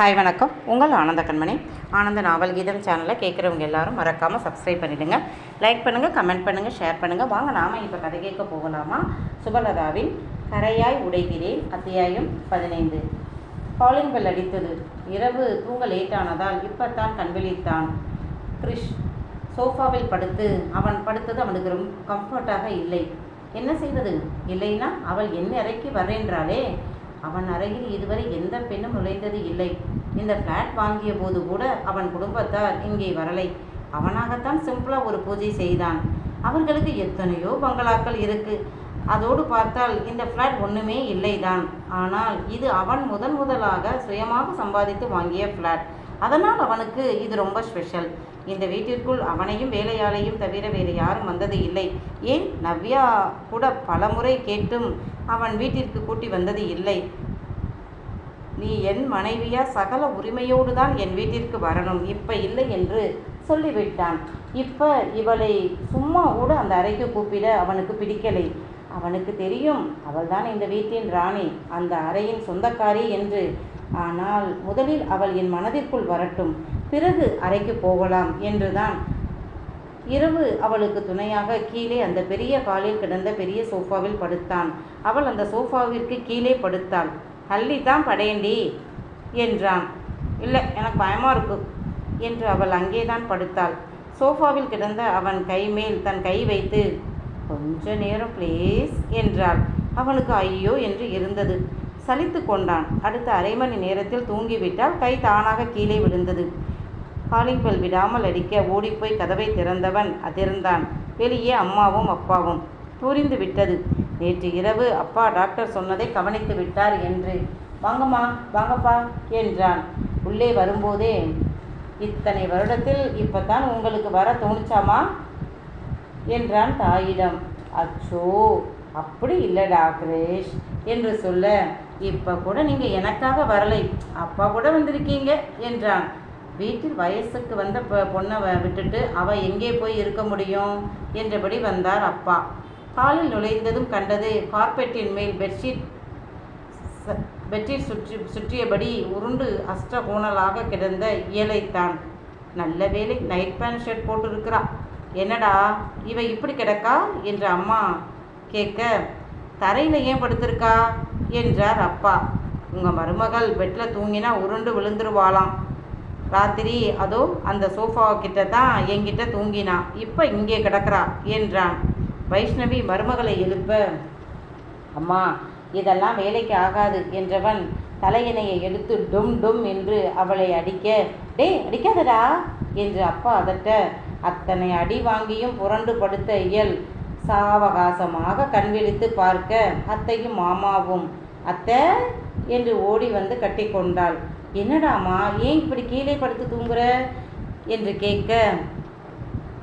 Hi வணக்கம். உங்கள் ஆனந்த கண்மணி. ஆனந்த நாவல் கீதம் சேனலை கேட்குறவங்க எல்லாரும் மறக்காமல் சப்ஸ்கிரைப் பண்ணிடுங்க. லைக் பண்ணுங்கள் கமெண்ட் பண்ணுங்கள் ஷேர் பண்ணுங்கள் வாங்க நாம இப்போ கதை கேட்க போகலாமா? சுபலதாவின் கரையாய் உடைகிறேன் அத்தியாயம் பதினைந்து. காலிங் பெல் அடித்தது. இரவு தூங்க லேட்டானதால் இப்பத்தான் கண்விழித்தான் கிரிஷ் சோஃபாவில் படுத்து அவன் படுத்தது அவனுக்கு ரொம்ப கம்ஃபர்ட்டாக இல்லை. என்ன செய்வது இல்லைன்னா அவள் என் அறைக்கு வரேன்றாளே அவன் அறையில் இதுவரை எந்த பெண்ணும் நுழைந்தது இல்லை. இந்த ஃப்ளாட் வாங்கிய போது கூட அவன் குடும்பத்தார் இங்கே வரலை. அவனாகத்தான் சிம்பிளாக ஒரு பூஜை செய்தான். அவர்களுக்கு எத்தனையோ பங்களாக்கள் இருக்கு. அதோடு பார்த்தால் இந்த ஃப்ளாட் ஒன்றுமே இல்லைதான். ஆனால் இது அவன் முதன் முதலாக சுயமாக சம்பாதித்து வாங்கிய ஃப்ளாட் அதனால் அவனுக்கு இது ரொம்ப ஸ்பெஷல் இந்த வீட்டிற்குள் அவனையும் வேலையாளையும் தவிர வேறு யாரும் வந்தது இல்லை. ஏன் நவ்யா கூட பலமுறை கேட்டும் அவன் வீட்டிற்கு கூட்டி வந்தது இல்லை. நீ என் மனைவியா சகல உரிமையோடு தான் என் வீட்டிற்கு வரணும். இப்போ இல்லை என்று சொல்லிவிட்டான். இப்போ இவளை சும்மா கூட அந்த அறைக்கு கூப்பிட அவனுக்கு பிடிக்கலை. அவனுக்கு தெரியும் அவள்தான் இந்த வீட்டின் ராணி அந்த அறையின் சொந்தக்காரி என்று. ஆனால் முதலில் அவள் என் மனதிற்குள் வரட்டும். பிறகு அறைக்கு போகலாம் என்றுதான் இரவு அவளுக்கு துணையாக கீழே அந்த பெரிய காலில் கிடந்த பெரிய சோஃபாவில் படுத்தான். அவள் அந்த சோஃபாவிற்கு கீழே படுத்தாள். அள்ளி தான் படையண்டி என்றான். இல்லை எனக்கு பயமாக இருக்கு என்று அவள் அங்கே தான் படுத்தாள். சோஃபாவில் கிடந்த அவன் கை மேல் தன் கை வைத்து கொஞ்ச நேரம் ப்ளீஸ் என்றாள். அவனுக்கு ஐயோ என்று இருந்தது. சலித்து கொண்டான். அடுத்த அரை மணி நேரத்தில் தூங்கிவிட்டால் கை தானாக கீழே விழுந்தது. காலிங் பெல் விடாமல் அடிக்க ஓடிப்போய் கதவை திறந்தவன் அதிர்ந்தான். வெளியே அம்மாவும் அப்பாவும். புரிந்து விட்டது. நேற்று இரவு அப்பா டாக்டர் சொன்னதை கவனித்து விட்டார் என்று. வாங்கம்மா வாங்கப்பா என்றான். உள்ளே வரும்போதே இத்தனை வருடத்தில் இப்பத்தான் உங்களுக்கு வர தோணுச்சாமா என்றான் தாயிடம். அச்சோ அப்படி இல்லைடா கிரேஷ் என்று சொல்ல இப்போ கூட நீங்கள் எனக்காக வரலை. அப்பா கூட வந்திருக்கீங்க என்றான். வீட்டில் வயசுக்கு வந்த பொண்ணை விட்டுட்டு அவ எங்கே போய் இருக்க முடியும்? என்றபடி வந்தார் அப்பா. காலில் நுழைந்ததும் கண்டது கார்பெட்டின் மேல் பெட்ஷீட் பெட்ஷீட் சுற்றி சுற்றியபடி உருண்டு அஷ்டகோணலாக கிடந்த இயலைத்தான். நல்ல வேலை நைட் பேண்ட் ஷர்ட் போட்டிருக்கிறா. என்னடா இவ இப்படி கிடக்கா? என்று அம்மா கேட்க தரையில் ஏன் படுத்திருக்கா? என்றார் அப்பா. உங்கள் மருமகள் பெட்டில் தூங்கினா உருண்டு விழுந்துருவாளாம். ராத்திரி அதோ அந்த சோஃபா கிட்ட தான் என்கிட்ட தூங்கினா. இப்போ இங்கே கிடக்கிறா என்றான். வைஷ்ணவி மருமகளை எழுப்ப. அம்மா இதெல்லாம் வேலைக்கு ஆகாது என்றவன் தலையணையை எடுத்து டும் டும் என்று அவளை அடிக்க. டேய் அடிக்காதடா என்று அப்பா அதட்ட. அத்தனை அடி வாங்கியும் புரண்டு படுத்த இயல். சாவகாசமாக கண்விழித்து பார்க்க அத்தையும் மாமாவும் அத்தை என்று ஓடி வந்து கட்டிக்கொண்டாள். என்னடாமா ஏன் இப்படி கீழே படுத்து தூங்குற? என்று கேட்க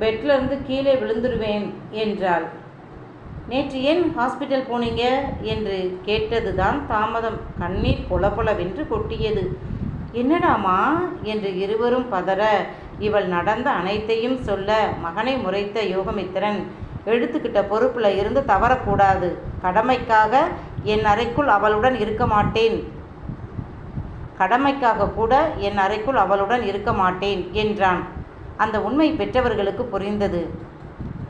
பெட்ல இருந்து கீழே விழுந்துருவேன் என்றாள். நேற்று ஏன் ஹாஸ்பிட்டல் போனீங்க? என்று கேட்டதுதான் தாமதம். கண்ணீர் பொலபொலவென்று கொட்டியது. என்னடாமா? என்று இருவரும் பதற இவள் நடந்த அனைத்தையும் சொல்ல மகனை முறைத்த யோகமித்திரன் எடுத்துக்கிட்ட பொறுப்பில் இருந்து தவறக்கூடாது. கடமைக்காக என் அறைக்குள் அவளுடன் இருக்க மாட்டேன். கடமைக்காக கூட என் அறைக்குள் அவளுடன் இருக்க மாட்டேன் என்றான். அந்த உண்மை பெற்றவர்களுக்கு புரிந்தது.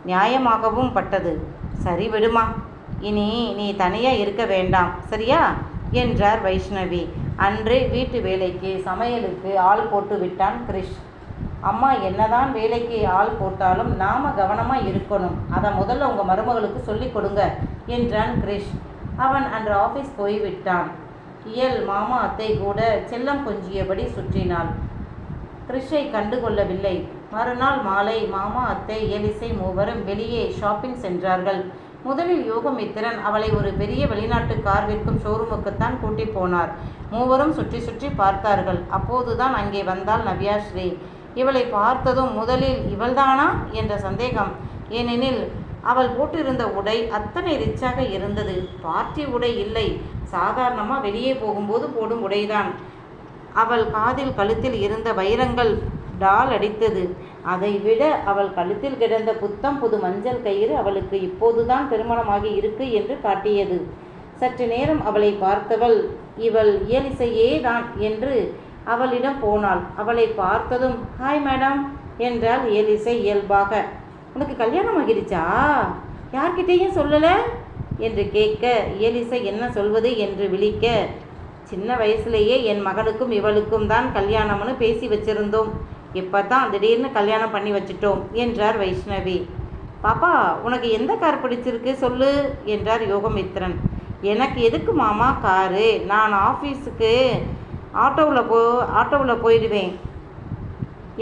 நியாயமாகவும் பட்டது. சரி விடுமா. இனி நீ தனியாக இருக்க வேண்டாம் சரியா? என்றார் வைஷ்ணவி. அன்று வீட்டு வேலைக்கு சமையலுக்கு ஆள் போட்டு விட்டான் கிரிஷ். அம்மா என்னதான் வேலைக்கு ஆள் போட்டாலும் நாம கவனமாக இருக்கணும். அதை முதல்ல உங்கள் மருமகளுக்கு சொல்லிக் கொடுங்க என்றான் கிரிஷ். அவன் அன்று ஆஃபீஸ் போய்விட்டான். இயல் மாமா அத்தை கூட செல்லம் கொஞ்சியபடி சுற்றினாள். கிறிஷை கண்டுகொள்ளவில்லை. மறுநாள் மாலை மாமா அத்தை எலிசை மூவரும் வெளியே ஷாப்பிங் சென்றார்கள். முதலில் யோகமித்திரன் அவளை ஒரு பெரிய வெளிநாட்டு கார் விற்கும் ஷோரூமுக்குத்தான் கூட்டி போனார். மூவரும் சுற்றி சுற்றி பார்த்தார்கள். அப்போதுதான் அங்கே வந்தாள் நவ்யாஸ்ரீ இவளை பார்த்ததும் முதலில் இவள்தானா என்ற சந்தேகம். ஏனெனில் அவள் போட்டிருந்த உடை அத்தனை ரிச்சாக இருந்தது. பார்ட்டி உடை இல்லை. சாதாரணமாக வெளியே போகும்போது போடும் உடைதான். அவள் காதில் கழுத்தில் இருந்த வைரங்கள் டால் அடித்தது. அதை விட அவள் கழுத்தில் கிடந்த புத்தம் புது மஞ்சள் கயிறு அவளுக்கு இப்போதுதான் திருமணமாகி இருக்கு என்று காட்டியது. சற்று நேரம் அவளை பார்த்தவள் இவள் இயலிசையே தான் என்று அவளிடம் போனாள். அவளை பார்த்ததும் ஹாய் மேடம் என்றாள் இயலிசை இயல்பாக. உனக்கு கல்யாணம் ஆகிடுச்சா யார்கிட்டேயும் சொல்லலை? என்று கேட்க இயலிசை என்ன சொல்வது? என்று விழிக்க சின்ன வயசுலேயே என் மகனுக்கும் இவளுக்கும் தான் கல்யாணம்னு பேசி வச்சிருந்தோம். இப்போ தான் திடீர்னு கல்யாணம் பண்ணி வச்சிட்டோம் என்றார் வைஷ்ணவி. பாப்பா உனக்கு எந்த கார் பிடிச்சிருக்கு சொல்லு என்றார் யோகமித்ரன். எனக்கு எதுக்கு மாமா காரு? நான் ஆஃபீஸுக்கு ஆட்டோவில் போ ஆட்டோவில் போயிடுவேன்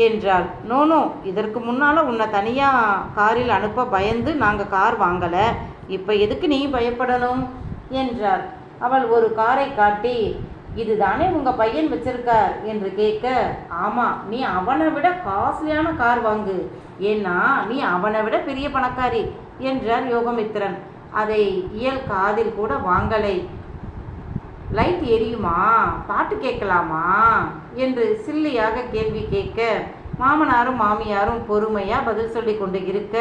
என்றாள். நோ நோ இதற்கு முன்னால் உன்னை தனியாக காரில் அனுப்ப பயந்து நாங்கள் கார் வாங்கலை. இப்போ எதுக்கு நீ பயப்படணும்? என்றார் அவள் ஒரு காரை காட்டி இதுதானே உங்கள் பையன் வச்சிருக்கார்? என்று கேட்க ஆமாம் நீ அவனை விட காஸ்ட்லியான கார் வாங்கு. ஏன்னா நீ அவனை விட பெரிய பணக்காரி என்றார் யோகமித்திரன். அதை இயல் காதில் கூட வாங்கலை. லைட் எரியுமா? பாட்டு கேட்கலாமா? என்று சில்லியாக கேள்வி கேட்க மாமனாரும் மாமியாரும் பொறுமையாக பதில் சொல்லி கொண்டு இருக்க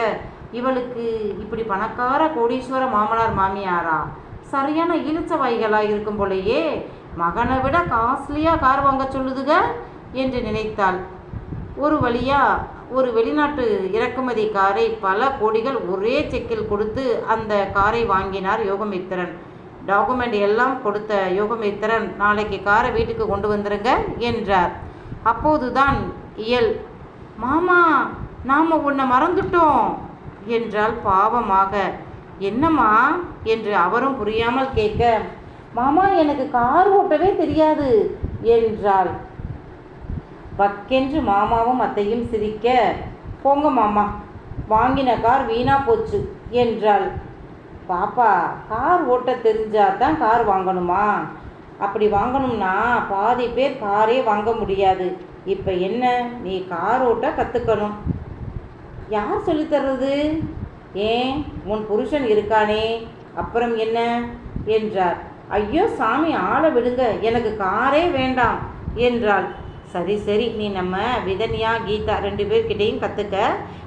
இவளுக்கு இப்படி பணக்கார கோடீஸ்வர மாமனார் மாமியாரா? சரியான இழுச்சவாய்களா இருக்கும் போலயே மகனை விட காஸ்ட்லியாக கார் வாங்க சொல்லுதுக? என்று நினைத்தாள். ஒரு வழியாக ஒரு வெளிநாட்டு இறக்குமதி காரை பல கோடிகள் ஒரே செக்கில் கொடுத்து அந்த காரை வாங்கினார் யோகமித்திரன். டாக்குமெண்ட் எல்லாம் கொடுத்த யோகமித்திரன் நாளைக்கு காரை வீட்டுக்கு கொண்டு வந்துருங்க என்றார். அப்போதுதான் இயல் மாமா நாம் உன்னை மறந்துட்டோம். என்றால் பாவமாக. என்னம்மா? என்று அவரும் புரியாமல் கேட்க மாமா எனக்கு கார் ஓட்டவே தெரியாது என்றாள். பக்கென்று மாமாவும் அத்தையும் சிரிக்க போங்க மாமா வாங்கின கார் வீணா போச்சு என்றாள். பாப்பா கார் ஓட்ட தெரிஞ்சா தான் கார் வாங்கணுமா? அப்படி வாங்கணும்னா பாதி பேர் காரே வாங்க முடியாது. இப்போ என்ன? நீ கார் ஓட்ட கற்றுக்கணும் யார் சொல்லித்தர்றது ஏன்? உன் புருஷன் இருக்கானே. அப்புறம் என்ன? என்றார். ஐயோ சாமி ஆளை விடுங்க. எனக்கு காரே வேண்டாம் என்றாள். சரி சரி நீ நம்ம விதன்யா கீதா ரெண்டு பேர்கிட்டையும் கற்றுக்க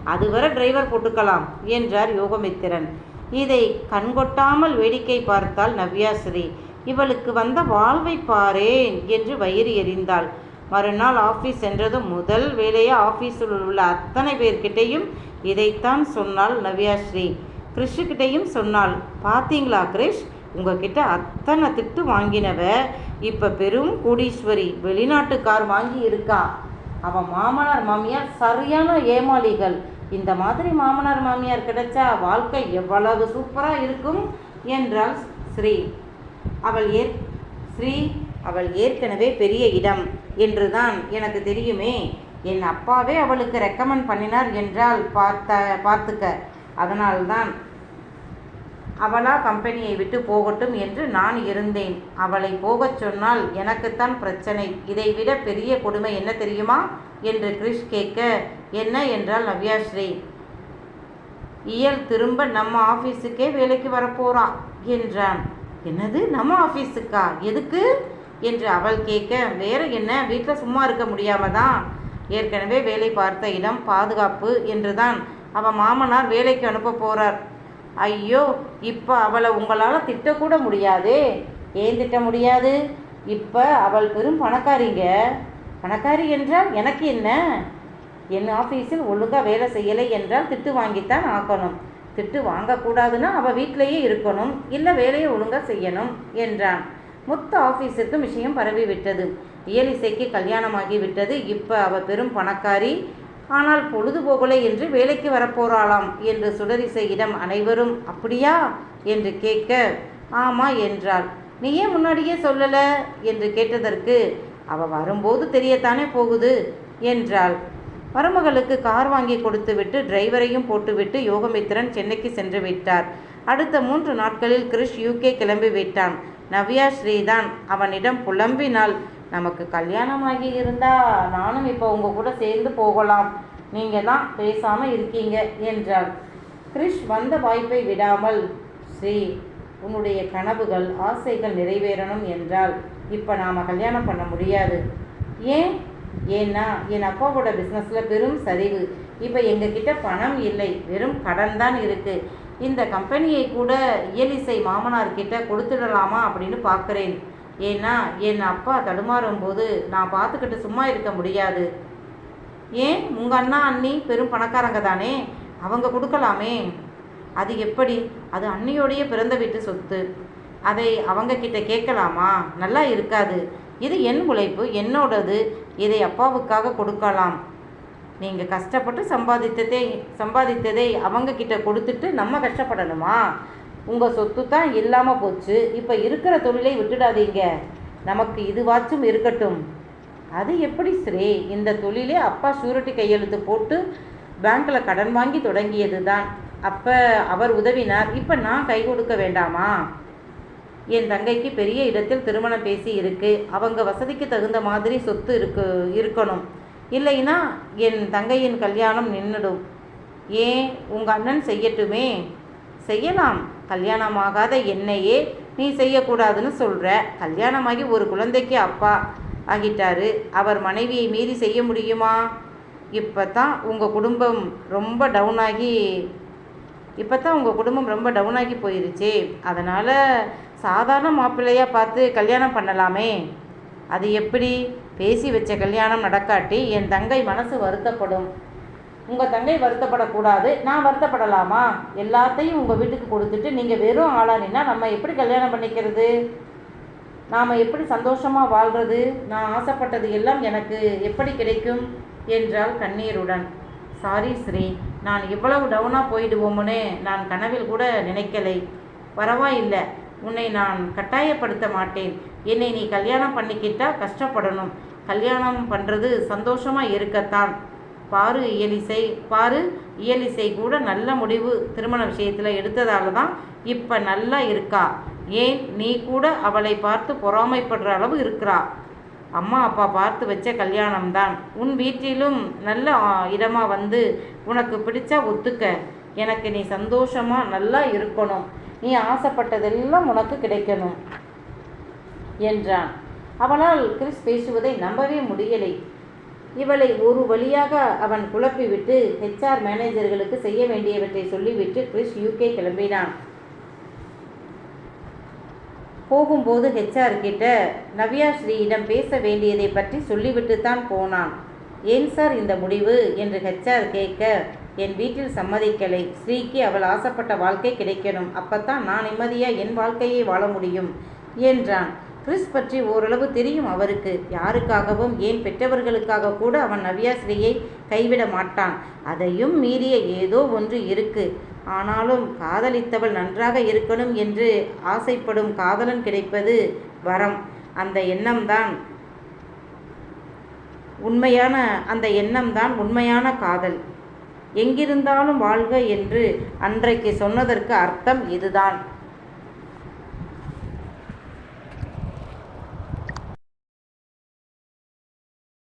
அதுவரை டிரைவர் போட்டுக்கலாம் என்றார் யோகமித்திரன். இதை கண்கொட்டாமல் வேடிக்கை பார்த்தாள் நவ்யாஸ்ரீ இவளுக்கு வந்த வாழ்வை பாரேன் என்று வயிறு எறிந்தாள் மறுநாள் ஆஃபீஸ் சென்றதும் முதல் வேலையை ஆஃபீஸில் உள்ள அத்தனை பேர்கிட்டையும் இதைத்தான் சொன்னாள் நவ்யாஸ்ரீ கிறிஷுக்கிட்டையும் சொன்னாள் பார்த்தீங்களா கிரிஷ் உங்ககிட்ட அத்தனை திட்டு வாங்கினவ இப்போ பெரும் கோடீஸ்வரி வெளிநாட்டு கார் வாங்கி இருக்கா? அவன் மாமனார் மாமியார் சரியான ஏமாளிகள். இந்த மாதிரி மாமனார் மாமியார் கிடைச்சா வாழ்க்கை எவ்வளவு சூப்பராக இருக்கும்? என்றாள் ஸ்ரீ. அவள் ஏ ஸ்ரீ அவள் ஏற்கனவே பெரிய இடம் என்றுதான் எனக்கு தெரியுமே. என் அப்பாவே அவளுக்கு ரெக்கமெண்ட் பண்ணினார் என்றால் பார்த்த பார்த்துக்க. அதனால்தான் அவளா கம்பெனியை விட்டு போகட்டும் என்று நான் இருந்தேன். அவளை போகச் சொன்னால் எனக்குத்தான் பிரச்சனை. இதைவிட பெரிய கொடுமை என்ன தெரியுமா? என்று கிரிஷ் கேட்க என்ன என்றால் நவ்யாஸ்ரீ இயல் திரும்ப நம்ம ஆஃபீஸுக்கே வேலைக்கு வரப்போறா என்றான். என்னது? நம்ம ஆஃபீஸுக்கா எதுக்கு? என்று அவள் கேட்க வேற என்ன? வீட்டில் சும்மா இருக்க முடியாம தான் ஏற்கனவே வேலை பார்த்த இடம் பாதுகாப்பு என்றுதான். அவன் மாமனார் வேலைக்கு அனுப்ப போகிறார் ஐயோ! இப்போ அவளை உங்களால் திட்டக்கூட முடியாதே. ஏன் திட்ட முடியாது? இப்போ அவள் பெரும் பணக்காரிங்க. பணக்காரி என்றால் எனக்கு என்ன? என் ஆஃபீஸில் ஒழுங்காக வேலை செய்யலை என்றால் திட்டு வாங்கித்தான் ஆக்கணும் திட்டு வாங்கக்கூடாதுன்னா அவள் வீட்டிலேயே இருக்கணும். இல்லை வேலையை ஒழுங்காக செய்யணும் என்றான். மொத்த ஆஃபீஸுக்கும் விஷயம் பரவி விட்டது இயலிசைக்கு கல்யாணமாகி விட்டது இப்போ அவள் பெரும் பணக்காரி. ஆனால் பொழுதுபோகலை என்று வேலைக்கு வரப்போறாளாம் என்று சுடரிசையிடம் அனைவரும் அப்படியா? என்று கேட்க ஆமா என்றாள். நீ ஏன் முன்னாடியே சொல்லலை? என்று கேட்டதற்கு அவ வரும்போது தெரியத்தானே போகுது? என்றாள். மருமகளுக்கு கார் வாங்கி கொடுத்துவிட்டு டிரைவரையும் போட்டுவிட்டு யோகமித்திரன் சென்னைக்கு சென்று விட்டார். அடுத்த மூன்று நாட்களில் கிறிஷ் யூகே கிளம்பி விட்டான். நவ்யா ஸ்ரீதான் அவனிடம் புலம்பினாள். நமக்கு கல்யாணமாகி இருந்தால் நானும் இப்போ உங்கள் கூட சேர்ந்து போகலாம். நீங்கள் தான் பேசாமல் இருக்கீங்க என்றாள். கிரிஷ் வந்த வாய்ப்பை விடாமல் ஸ்ரீ உன்னுடைய கனவுகள் ஆசைகள் நிறைவேறணும் என்றால் இப்போ நாம் கல்யாணம் பண்ண முடியாது. ஏன்? ஏன்னா என் அப்பாவோட பிஸ்னஸில் பெரும் சரிவு. இப்போ எங்ககிட்ட பணம் இல்லை. வெறும் கடன் தான் இருக்குது இந்த கம்பெனியை கூட இயலிசை மாமனார்கிட்ட கொடுத்துடலாமா அப்படின்னு பார்க்குறேன். ஏன்னா என் அப்பா தடுமாறும் போது நான் பார்த்துக்கிட்டு சும்மா இருக்க முடியாது. ஏன்? உங்கள் அண்ணா அண்ணி பெரும் பணக்காரங்க தானே? அவங்க கொடுக்கலாமே. அது எப்படி? அது அண்ணியோடைய பிறந்த வீட்டு சொத்து. அதை அவங்க கிட்ட கேட்கலாமா? நல்லா இருக்காது. இது என் உழைப்பு என்னோடது. இதை அப்பாவுக்காக கொடுக்கலாம். நீங்கள் கஷ்டப்பட்டு சம்பாதித்ததே சம்பாதித்ததை அவங்கக்கிட்ட கொடுத்துட்டு நம்ம கஷ்டப்படணுமா? உங்கள் சொத்து தான் இல்லாமல் போச்சு. இப்போ இருக்கிற தொழிலை விட்டுடாதீங்க. நமக்கு இதுவாச்சும் இருக்கட்டும். அது எப்படி ஸ்ரீ? இந்த தொழிலே அப்பா ஷூரிட்டி கையெழுத்து போட்டு பேங்க்கில் கடன் வாங்கி தொடங்கியது தான் அப்போ அவர் உதவினார். இப்போ நான் கை கொடுக்க வேண்டாமா? என் தங்கைக்கு பெரிய இடத்தில் திருமணம் பேசி இருக்கு. அவங்க வசதிக்கு தகுந்த மாதிரி சொத்து இருக்கு இருக்கணும். இல்லைன்னா என் தங்கையின் கல்யாணம் நின்றுடும் ஏன் உங்கள் அண்ணன் செய்யட்டுமே? செய்யலாம். கல்யாணமாகாத என்னையே நீ செய்யக்கூடாதுன்னு சொல்கிற கல்யாணமாகி ஒரு குழந்தைக்கு அப்பா ஆகிட்டாரு. அவர் மனைவியை மீறி செய்ய முடியுமா? இப்போ தான் உங்கள் குடும்பம் ரொம்ப டவுன் ஆகி இப்போ தான் உங்கள் குடும்பம் ரொம்ப டவுன் ஆகி போயிருச்சே. அதனால் சாதாரண மாப்பிள்ளையாக பார்த்து கல்யாணம் பண்ணலாமே. அது எப்படி? பேசி வச்ச கல்யாணம் நடக்காட்டி என் தங்கை மனசு வருத்தப்படும். உங்கள் தங்கை வருத்தப்படக்கூடாது. நான் வருத்தப்படலாமா? எல்லாத்தையும் உங்கள் வீட்டுக்கு கொடுத்துட்டு நீங்கள் வெறும் ஆளானினா நம்ம எப்படி கல்யாணம் பண்ணிக்கிறது? நாம் எப்படி சந்தோஷமாக வாழ்கிறது நான் ஆசைப்பட்டது எல்லாம் எனக்கு எப்படி கிடைக்கும்? என்றாள் கண்ணீருடன். சாரி ஸ்ரீ நான் இவ்வளவு டவுனாக போயிடுவோமுன்னு நான் கனவில் கூட நினைக்கலை. பரவாயில்லை. உன்னை நான் கட்டாயப்படுத்த மாட்டேன். என்னை நீ கல்யாணம் பண்ணிக்கிட்டா கஷ்டப்படணும். கல்யாணம் பண்ணுறது சந்தோஷமாக இருக்கத்தான். பாரு இயலிசை பாரு இயலிசை கூட நல்ல முடிவு திருமண விஷயத்தில் எடுத்ததால தான் இப்போ நல்லா இருக்கா. ஏன்? நீ கூட அவளை பார்த்து பொறாமைப்படுற அளவு இருக்கிறா. அம்மா அப்பா பார்த்து வச்ச கல்யாணம்தான் உன் வீட்டிலும் நல்ல இடமா வந்து உனக்கு பிடிச்சா ஒத்துக்க. எனக்கு நீ சந்தோஷமாக நல்லா இருக்கணும். நீ ஆசைப்பட்டதெல்லாம் உனக்கு கிடைக்கணும் என்றான். அவளால் கிறிஸ் பேசுவதை நம்பவே முடியலை. இவளை ஒரு வழியாக அவன் குழப்பிவிட்டு ஹெச்ஆர் மேனேஜர்களுக்கு செய்ய வேண்டியவற்றை சொல்லிவிட்டு கிறிஸ் யூகே கிளம்பினான். போகும்போது ஹெச்ஆர் கிட்ட நவ்யா ஸ்ரீயிடம் பேச வேண்டியதை பற்றி சொல்லிவிட்டு தான் போனான். ஏன் சார் இந்த முடிவு? என்று ஹெச்ஆர் கேட்க என் வீட்டில் சம்மதிக்கலை. ஸ்ரீக்கு அவள் ஆசைப்பட்ட வாழ்க்கை கிடைக்கணும். அப்பத்தான் நான் நிம்மதியாக என் வாழ்க்கையை வாழ முடியும் என்றான். கிறிஸ் பற்றி ஓரளவு தெரியும் அவருக்கு. யாருக்காகவும் ஏன் பெற்றவர்களுக்காக கூட அவன் நவ்யா ஸ்ரீயை கைவிட மாட்டான். அதையும் மீறிய ஏதோ ஒன்று இருக்கு. ஆனாலும் காதலித்தவள் நன்றாக இருக்கணும் என்று ஆசைப்படும் காதலன் கிடைப்பது வரம். அந்த எண்ணம்தான் உண்மையான அந்த எண்ணம்தான் உண்மையான காதல். எங்கிருந்தாலும் வாழ்க என்று அன்றைக்கு சொன்னதற்கு அர்த்தம் இதுதான்.